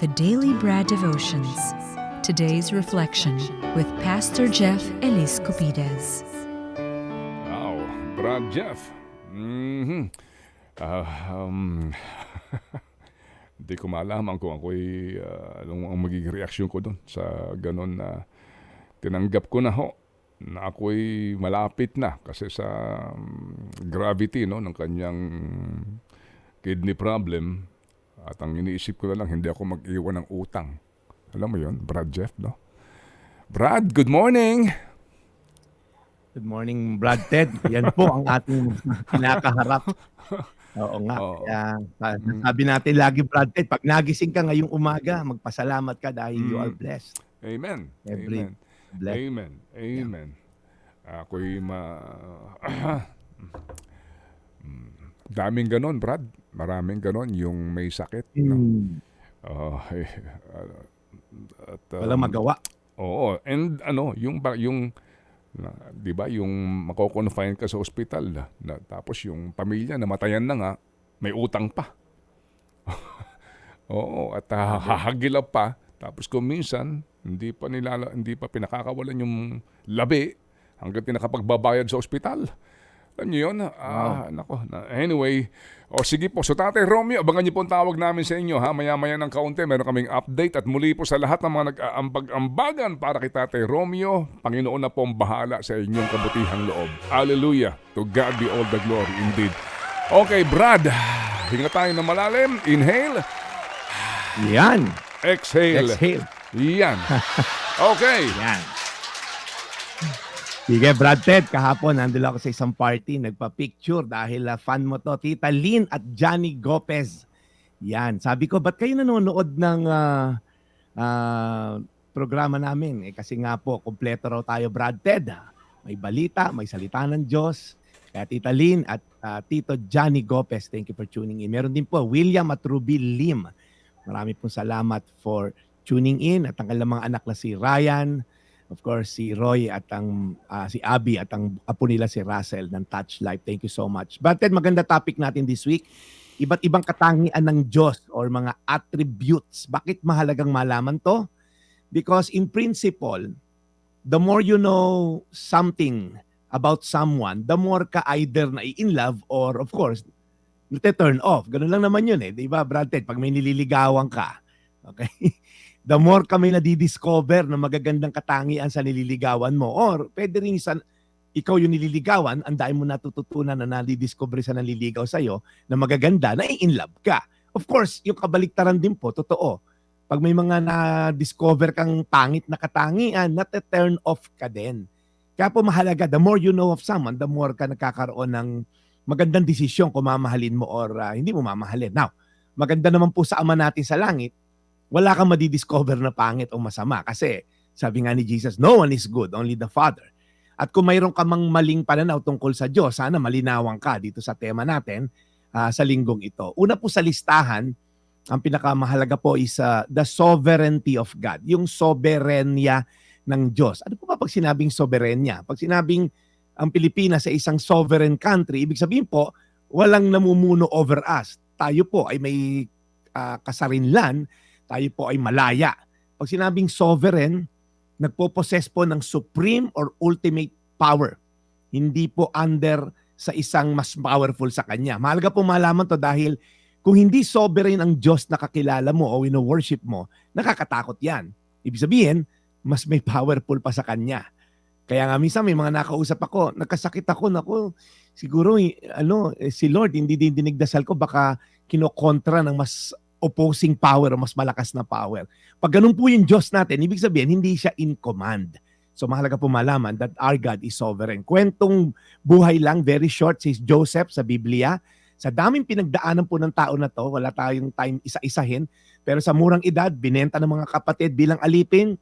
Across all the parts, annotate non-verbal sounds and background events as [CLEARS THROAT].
the Daily Bread Devotions. Today's reflection with Pastor Jeff Elis Copides. Wow, Brad Jeff. Mhm. Ah, um, [LAUGHS] Hindi ko malaman kung ako'y ah, anong ang magiging reaksyon ko doon sa ganun na tinanggap ko na ho na ako'y malapit na kasi sa um, gravity no ng kanyang kidney problem at ang iniisip ko na lang hindi ako mag-iwan ng utang. Alam mo yon, Brad Jeff, no? Brad, good morning! Good morning, Brad Ted. Yan po ang ating kinakaharap. Oo nga. Oo. Kaya, sa- sabi natin lagi, Brad Ted, pag nagising ka ngayong umaga, magpasalamat ka dahil you Mm. are blessed. Amen. Every- Amen. Blessed. Amen. Amen. Ako'y ma... [CLEARS THROAT] Mm, Daming ganon, Brad. Maraming ganon yung may sakit. No? [LAUGHS] Eh, at, um, Walang magawa. Oo. And ano, yung, yung na, di ba, yung mako-confine ka sa ospital na, na, tapos yung pamilya namatayan na nga, may utang pa. [LAUGHS] Oo, at uh, hahagilap pa. Tapos kung minsan, hindi pa nila hindi pa pinakakawalan yung labi hanggang tinakapagbabayad sa ospital. Alam niyo yun? Ah, nako. Na, anyway, o sige po. So Tatay Romeo, abangan niyo po ang tawag namin sa inyo. Ha? Maya-maya ng kaunti, meron kaming update. At muli po sa lahat ng mga nag-aambag-ambagan para kay Tatay Romeo, Panginoon na po ang bahala sa inyong kabutihang loob. Hallelujah. To God be all the glory indeed. Okay, Brad. Hinga tayo ng malalim. Inhale. Yan. Exhale. Exhale. Yan. [LAUGHS] Okay. Yan. Sige, Brad Ted, kahapon nandun ako sa isang party, nagpa-picture dahil ah, fan mo to, Tita Lynn at Johnny Gopez. Yan. Sabi ko, ba't kayo nanonood ng ah, ah, programa namin? Eh, kasi nga po, kompleto raw tayo, Brad Ted. May balita, may salita ng Diyos. Kaya Tita Lynn at ah, Tito Johnny Gopez, thank you for tuning in. Meron din po, William at Ruby Lim. Marami pong salamat for tuning in at ang mga anak na si Ryan, of course si Roy at ang ah, si Abby at ang apo nila si Russell ng Touch Life. Thank you so much. But then maganda topic natin this week. Iba't ibang katangian ng Diyos or mga attributes. Bakit mahalagang malaman to? Because in principle, the more you know something about someone, the more ka either na in love or of course, nate-turn off. Ganun lang naman yun eh. Di ba, Brad? Pag may nililigawan ka, okay? [LAUGHS] the more kami nadidiscover na magagandang katangian sa nililigawan mo or pwede rin sa ikaw yung nililigawan, ang dahil mo natututunan na nadidiscover sa nanliligaw sa'yo na magaganda, na in love ka. Of course, yung kabaliktaran din po, totoo. Pag may mga na-discover kang pangit na katangian, nate-turn off ka din. Kaya po mahalaga, the more you know of someone, the more ka nagkakaroon ng magandang desisyon kung mamahalin mo or ah, hindi mo mamahalin. Now, maganda naman po sa Ama natin sa langit, wala kang madidiscover na pangit o masama. Kasi sabi nga ni Jesus, no one is good, only the Father. At kung mayroon ka mang maling pananaw tungkol sa Diyos, sana malinawan ka dito sa tema natin ah, sa linggong ito. Una po sa listahan, ang pinakamahalaga po is ah, the sovereignty of God, yung soberenya ng Diyos. Ano po ba pag sinabing soberenya? Pag sinabing ang Pilipinas ay isang sovereign country, ibig sabihin po, walang namumuno over us. Tayo po ay may ah, kasarinlan, tayo po ay malaya. Pag sinabing sovereign, nagpo-possess po ng supreme or ultimate power. Hindi po under sa isang mas powerful sa kanya. Mahalaga po malaman to dahil kung hindi sovereign ang Diyos na kakilala mo o wino-worship mo, nakakatakot yan. Ibig sabihin, mas may powerful pa sa kanya. Kaya nga minsan may mga nakausap ako, nagkasakit ako, nako, siguro eh, ano, eh, si Lord hindi din dinigdasal ko baka kinokontra ng mas opposing power o mas malakas na power. Pag ganun po yung Diyos natin, ibig sabihin hindi siya in command. So mahalaga po malaman that our God is sovereign. Kwentong buhay lang, very short, si Joseph sa Biblia. Sa daming pinagdaanan po ng tao na to, wala tayong time isa-isahin, pero sa murang edad, binenta ng mga kapatid bilang alipin,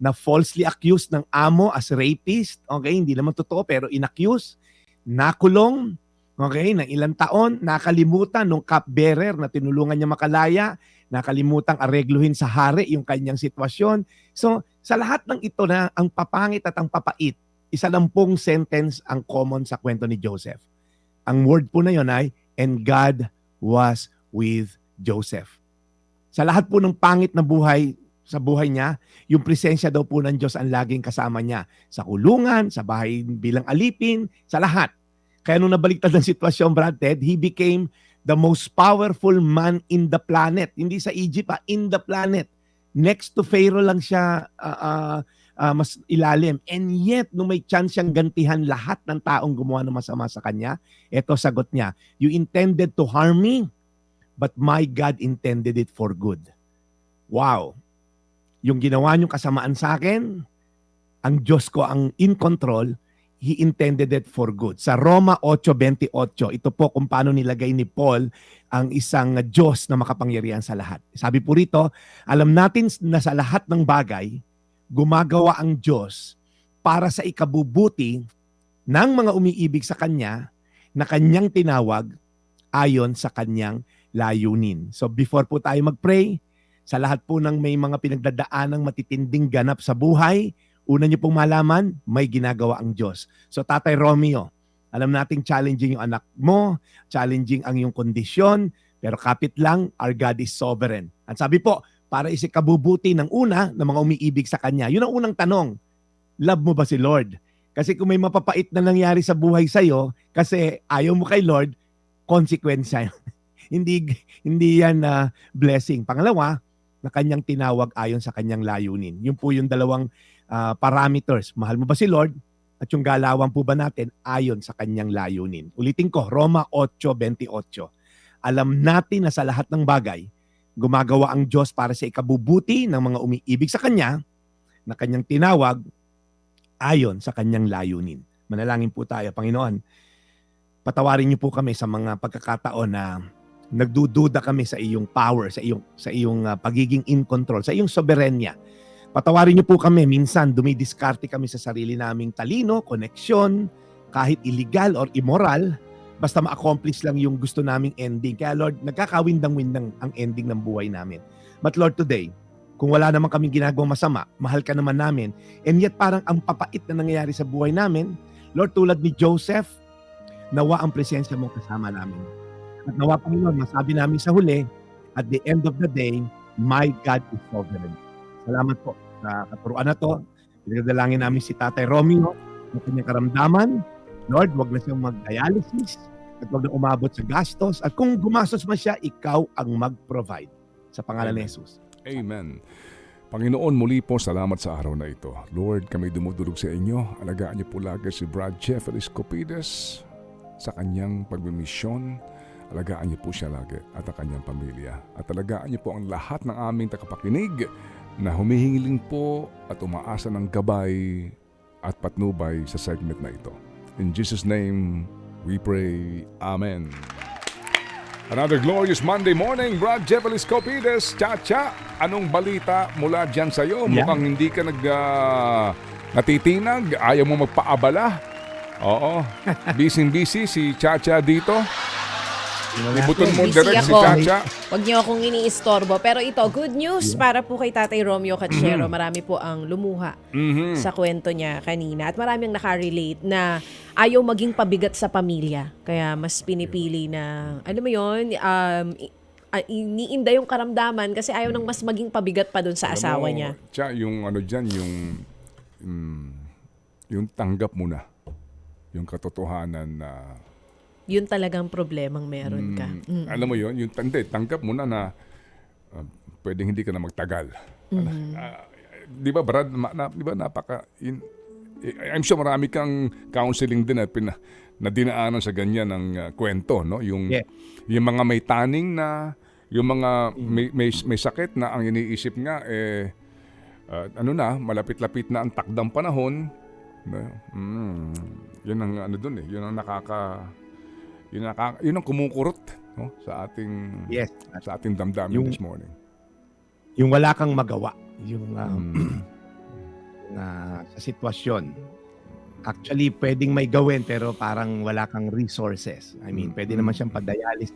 na falsely accused ng amo as rapist, okay, hindi naman totoo pero inaccuse, nakulong, okay, ng ilang taon, nakalimutan nung cupbearer na tinulungan niya makalaya, nakalimutang aregluhin sa hari yung kanyang sitwasyon. So, sa lahat ng ito na ang papangit at ang papait, isa lang pong sentence ang common sa kwento ni Joseph. Ang word po na yon ay, and God was with Joseph. Sa lahat po ng pangit na buhay sa buhay niya, yung presensya daw po ng Diyos ang laging kasama niya. Sa kulungan, sa bahay bilang alipin, sa lahat. Kaya nung nabaliktad ang sitwasyon, Brad Ted, he became the most powerful man in the planet. Hindi sa Egypt, ah, in the planet. Next to Pharaoh lang siya ah, ah, ah, mas ilalim. And yet, nung may chance siyang gantihan lahat ng taong gumawa ng masama sa kanya, eto sagot niya, You intended to harm me, but my God intended it for good. Wow. Yung ginawa niyong kasamaan sa akin, ang Diyos ko ang in control, He intended it for good. Sa Roma 8.28, ito po kung paano nilagay ni Paul ang isang Diyos na makapangyarihan sa lahat. Sabi po rito, alam natin na sa lahat ng bagay, gumagawa ang Diyos para sa ikabubuti ng mga umiibig sa Kanya na Kanyang tinawag ayon sa Kanyang layunin. So before po tayo mag-pray, sa lahat po ng may mga pinagdadaanang matitinding ganap sa buhay, una niyo pong malaman, may ginagawa ang Diyos. So Tatay Romeo, alam nating challenging yung anak mo, challenging ang iyong kondisyon, pero kapit lang, our God is sovereign. At sabi po, para isikabubuti ng una ng mga umiibig sa Kanya. Yun ang unang tanong, love mo ba si Lord? Kasi kung may mapapait na nangyari sa buhay sa'yo, kasi ayaw mo kay Lord, konsekwensya. [LAUGHS] hindi hindi yan na blessing. Pangalawa, na kanyang tinawag ayon sa kanyang layunin. Yun po yung dalawang ah, parameters. Mahal mo ba si Lord? At yung galawan po ba natin ayon sa kanyang layunin? Ulitin ko, Roma 8.28. Alam natin na sa lahat ng bagay, gumagawa ang Diyos para sa ikabubuti ng mga umiibig sa Kanya na Kanyang tinawag ayon sa Kanyang layunin. Manalangin po tayo, Panginoon. Patawarin niyo po kami sa mga pagkakataon na nagdududa kami sa iyong power, sa iyong sa iyong ah, pagiging in control, sa iyong soberenya. Patawarin niyo po kami, minsan dumidiskarte kami sa sarili naming talino, koneksyon, kahit illegal or immoral, basta ma-accomplish lang yung gusto naming ending. Kaya Lord, nagkakawindang-windang ang ending ng buhay namin. But Lord, today, kung wala naman kaming ginagawang masama, mahal ka naman namin, and yet parang ang papait na nangyayari sa buhay namin, Lord, tulad ni Joseph, nawa ang presensya mo kasama namin. At nawa, Panginoon, masabi namin sa huli, at the end of the day, my God is sovereign. Salamat po sa katuruan na to. Pinagdalangin namin si Tatay Romeo ng kanyang karamdaman. Lord, wag na siyang mag-dialysis at wag na umabot sa gastos. At kung gumastos man siya, ikaw ang mag-provide. Sa pangalan ni. Jesus. Amen. Panginoon, muli po salamat sa araw na ito. Lord, kami dumudulog sa inyo. Alagaan niyo po lagi si Brad Jeff Eliscopides sa kanyang pagmimisyon. Alagaan niyo po siya lagi at ang kanyang pamilya. At alagaan niyo po ang lahat ng aming takapakinig na humihingiling po at umaasa ng gabay at patnubay sa segment na ito. In Jesus' name, we pray. Amen. Another glorious Monday morning, Brad Jevelis Copides. Cha-cha, anong balita mula dyan sa'yo? Yeah. Mukhang hindi ka nag, ah, natitinag, ayaw mo magpaabala. Oo, [LAUGHS] busy-busy si Cha-cha dito. Ibuton mo Busy direct si ako. Cha-cha. Huwag niyo akong iniistorbo. Pero ito, good news para po kay Tatay Romeo Cachero. Marami po ang lumuha Mhm. sa kwento niya kanina. At maraming nakarelate na ayaw maging pabigat sa pamilya. Kaya mas pinipili na, alam mo yon um, i- ah, iniinda yung karamdaman kasi ayaw nang mas maging pabigat pa dun sa Alam asawa mo, niya. Cha, yung ano dyan, yung, mm, yung tanggap mo na. Yung katotohanan na Yun talagang problemang meron ka. Mm, Mm. Alam mo yon yung hindi, tanggap mo na na uh, pwedeng hindi ka na magtagal. Ano, ah, di ba Brad, ma, na, di ba napaka, in, eh, I'm sure marami kang counseling din at pina, na dinaanan sa ganyan ng ah, kwento, no? Yung, Yeah. yung mga may taning na, yung mga may, may, may sakit na ang iniisip nga, eh, ah, ano na, malapit-lapit na ang takdang panahon. No? Mm, yun ang ano dun eh, yun ang nakaka, yun ang, nakaka, yun ang kumukurot no? sa ating Yes. sa ating damdamin Yung- this morning. Yung wala kang magawa. Yung um, Mm. [CLEARS THROAT] na sa sitwasyon. Actually, pwedeng may gawin pero parang wala kang resources. I mean, Mm. pwede naman siyang padialysis.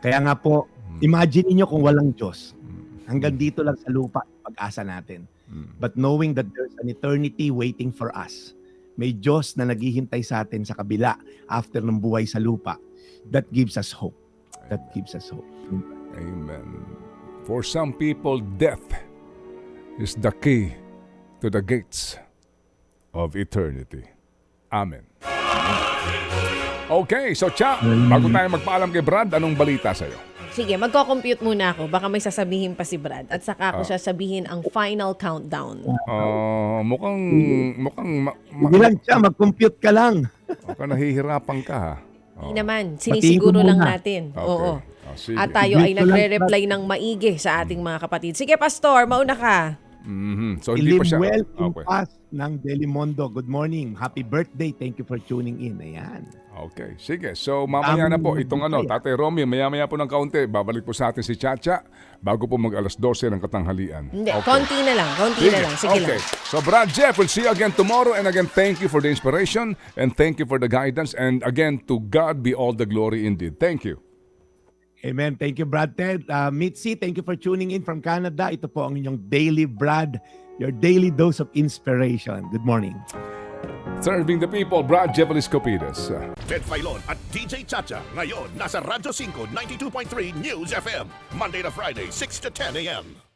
Kaya nga po, Mm. imagine niyo kung walang Diyos. Mm. Hanggang dito lang sa lupa, pag-asa natin. Mm. But knowing that there's an eternity waiting for us, may Diyos na naghihintay sa atin sa kabila after ng buhay sa lupa, that gives us hope. That gives us hope. Amen. For some people, death is the key to the gates of eternity. Amen. Okay, so Cha, bago tayo magpaalam kay Brad, anong balita sa'yo? Sige, magko-compute muna ako. Baka may sasabihin pa si Brad. At saka Ah. ako sasabihin ang final countdown. Ah, mukhang, mukhang, ma, ma, Hindi lang siya, mag-compute ka lang. mukhang nahihirapan ka ha. Hindi naman, sinisiguro lang muna. natin. Okay. Oo. Ah, sige. At tayo ay Dito lang, nagre-reply ng maigi sa ating mga kapatid. Sige, Pastor, mauna ka. Mhm. So hindi pa siya. Limuel Okay. Impas ng Delimondo. Good morning. Happy birthday. Thank you for tuning in. Ayan. Okay, sige. So mamaya na po itong ano, Tatay Romy, maya-maya po ng kaunti, babalik po sa atin si Chacha bago po mag alas 12 ng katanghalian. Hindi, Okay. konti na lang. Konti na lang. Sige okay. lang. So Brad Jeff, we'll see you again tomorrow and again thank you for the inspiration and thank you for the guidance and again to God be all the glory indeed. Thank you. Amen. Thank you, Brad Ted. Uh, Mitzi, thank you for tuning in from Canada. Ito po ang inyong daily Brad, your daily dose of inspiration. Good morning. Serving the people, Brad Jeff Eliscopides. Ted Filon at DJ Chacha. Ngayon, nasa Radyo 5, 92.3 News FM. Monday to Friday, 6 to 10 a.m.